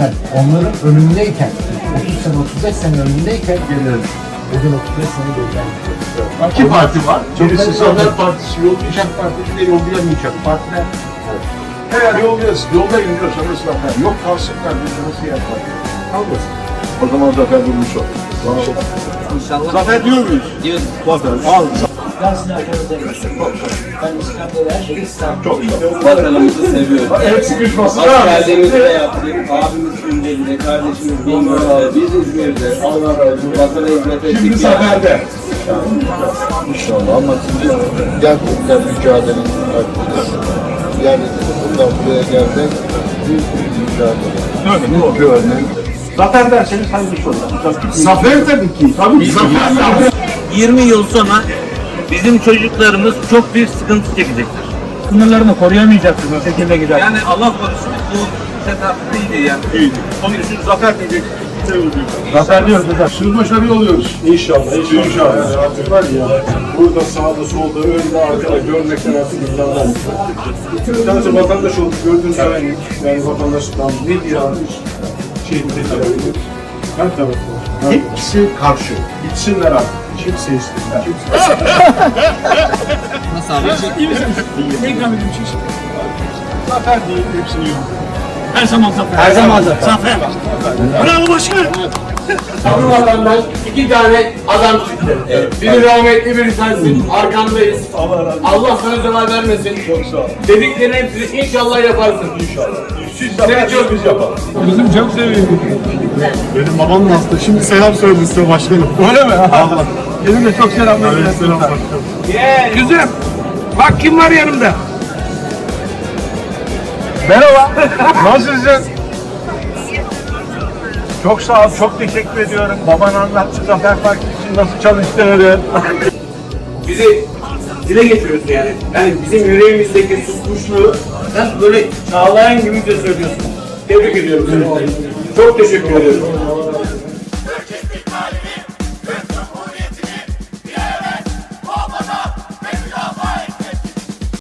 Yani onların önündeyken, 30 sene, 35 sene önündeyken geliyoruz. Bugün 35 sene geriden gidiyoruz. İki parti var. Birisi Zafer. Partisi yollayacak parti, bir de yollayamayacak partiler. Eğer yollayız, yolda gidiyorsanız Zafer. Yok kalsınlar, biz de nasıl yapar? Kalmasın. O zaman Zafer bulmuş olur. İnşallah Zafer diyor muyuz? diyoruz. Zafer. Al. Sizin arkanızda Ben İskender'e her şeyi İstanbul. Çok güzel. Vatanımızı seviyoruz. El sıkışması Askerliğimizi de yaptık. Abimiz Tunceli'de, kardeşimiz Bingöl'de, biz İzmir'de. Allah razı olsun. Vatana hizmet ettik. Şimdi. Zafer'de. İnşallah ama şimdi gerçekten mücadelenin arkasındayız. Yani bundan buraya gelmek büyük bir mücadele. Öyle bir örnek. Zafer derseniz hayırlısı olsun. Zafer tabii ki. Tabii ki. Zafer. 20 yıl sonra bizim çocuklarımız çok büyük sıkıntı çekecektir. Sınırlarını koruyamayacaksınız o şekilde gider. Yani Allah korusun bu setup değildi yani. İyiydi. Onun için Zafer diyecek. Zafer diyoruz hocam. Şimdi başarılı oluyoruz. İnşallah. İnşallah. İnşallah. Yani artık var ya, burada sağda solda, önde arkada görmekten artık insanlar. Bir tanesi vatandaş olduk, gördüğünüz aynı. Yani vatandaşlıktan ne diye artık şey dedi. Her tarafta. Hepsi karşı. Gitsinler artık. Kimse istemiyor. Kimse Nasıl abi? Zafer değil, hepsini yiyor. Her zaman zafer. Her zaman zafer. Zafer. Bravo başkanım. Sabri vatandaş iki tane adam çıktı. Biri rahmetli biri sensin. Arkandayız. Allah razı olsun. Allah sana zeval vermesin. Çok sağ ol. Dediklerini hepsini inşallah yaparsın. İnşallah. Siz Zafer çok biz yapalım. Kızım çok seviyorum. Benim babam da hasta. Şimdi selam söyledi size başkanım. Öyle mi? Allah. Benim de çok selamlar. Selam başkanım. Güzel. Bak kim var yanımda. Merhaba. Nasılsın? Çok sağ ol, çok teşekkür ediyorum. Baban anlattı Zafer Partisi için nasıl çalıştığını. Bizi dile getiriyorsun yani. Yani bizim yüreğimizdeki susmuşluğu sen böyle çağlayan gibi de söylüyorsun. Tebrik ediyorum seni. Çok teşekkür ederim.